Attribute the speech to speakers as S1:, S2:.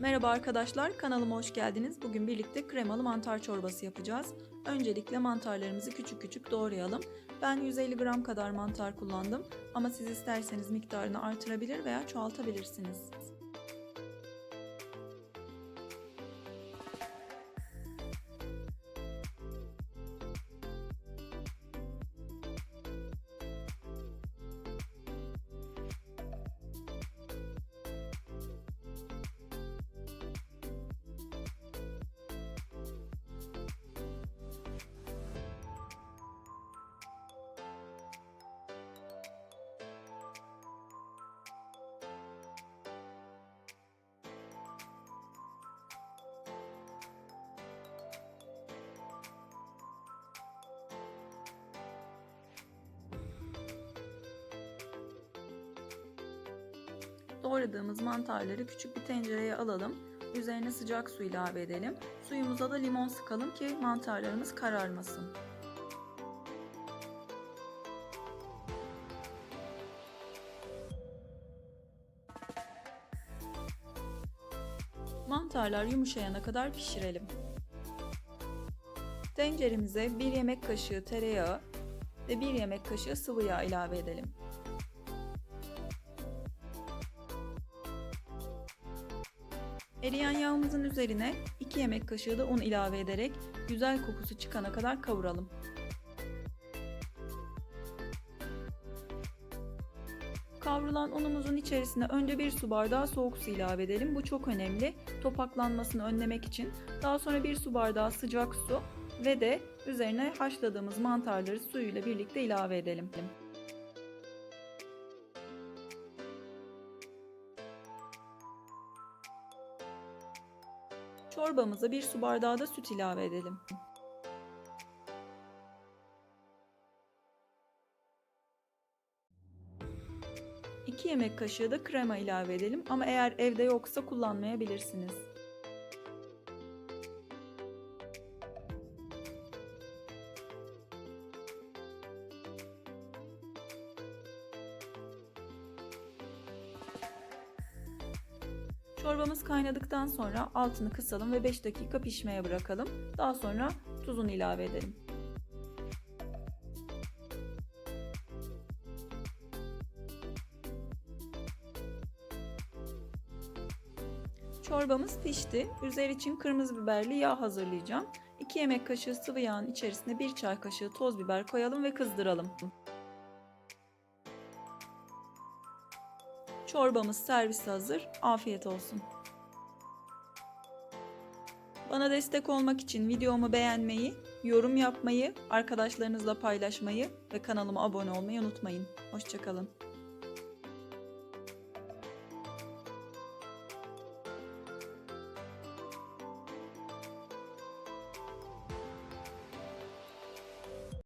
S1: Merhaba arkadaşlar, kanalıma hoş geldiniz. Bugün birlikte kremalı mantar çorbası yapacağız. Öncelikle mantarlarımızı küçük küçük doğrayalım. Ben 150 gram kadar mantar kullandım ama siz isterseniz miktarını artırabilir veya çoğaltabilirsiniz. Doğradığımız mantarları küçük bir tencereye alalım. Üzerine sıcak su ilave edelim. Suyumuza da limon sıkalım ki mantarlarımız kararmasın. Mantarlar yumuşayana kadar pişirelim. Tenceremize 1 yemek kaşığı tereyağı ve 1 yemek kaşığı sıvı yağ ilave edelim. Eriyen yağımızın üzerine 2 yemek kaşığı da un ilave ederek güzel kokusu çıkana kadar kavuralım. Kavrulan unumuzun içerisine önce bir su bardağı soğuk su ilave edelim. Bu çok önemli. Topaklanmasını önlemek için. Daha sonra bir su bardağı sıcak su ve de üzerine haşladığımız mantarları suyuyla birlikte ilave edelim. Çorbamıza bir su bardağı da süt ilave edelim. İki yemek kaşığı da krema ilave edelim ama eğer evde yoksa kullanmayabilirsiniz. Çorbamız kaynadıktan sonra altını kısalım ve 5 dakika pişmeye bırakalım. Daha sonra tuzunu ilave edelim. Çorbamız pişti. Üzeri için kırmızı biberli yağ hazırlayacağım. 2 yemek kaşığı sıvı yağın içerisine 1 çay kaşığı toz biber koyalım ve kızdıralım. Çorbamız servis hazır. Afiyet olsun. Bana destek olmak için videomu beğenmeyi, yorum yapmayı, arkadaşlarınızla paylaşmayı ve kanalıma abone olmayı unutmayın. Hoşçakalın.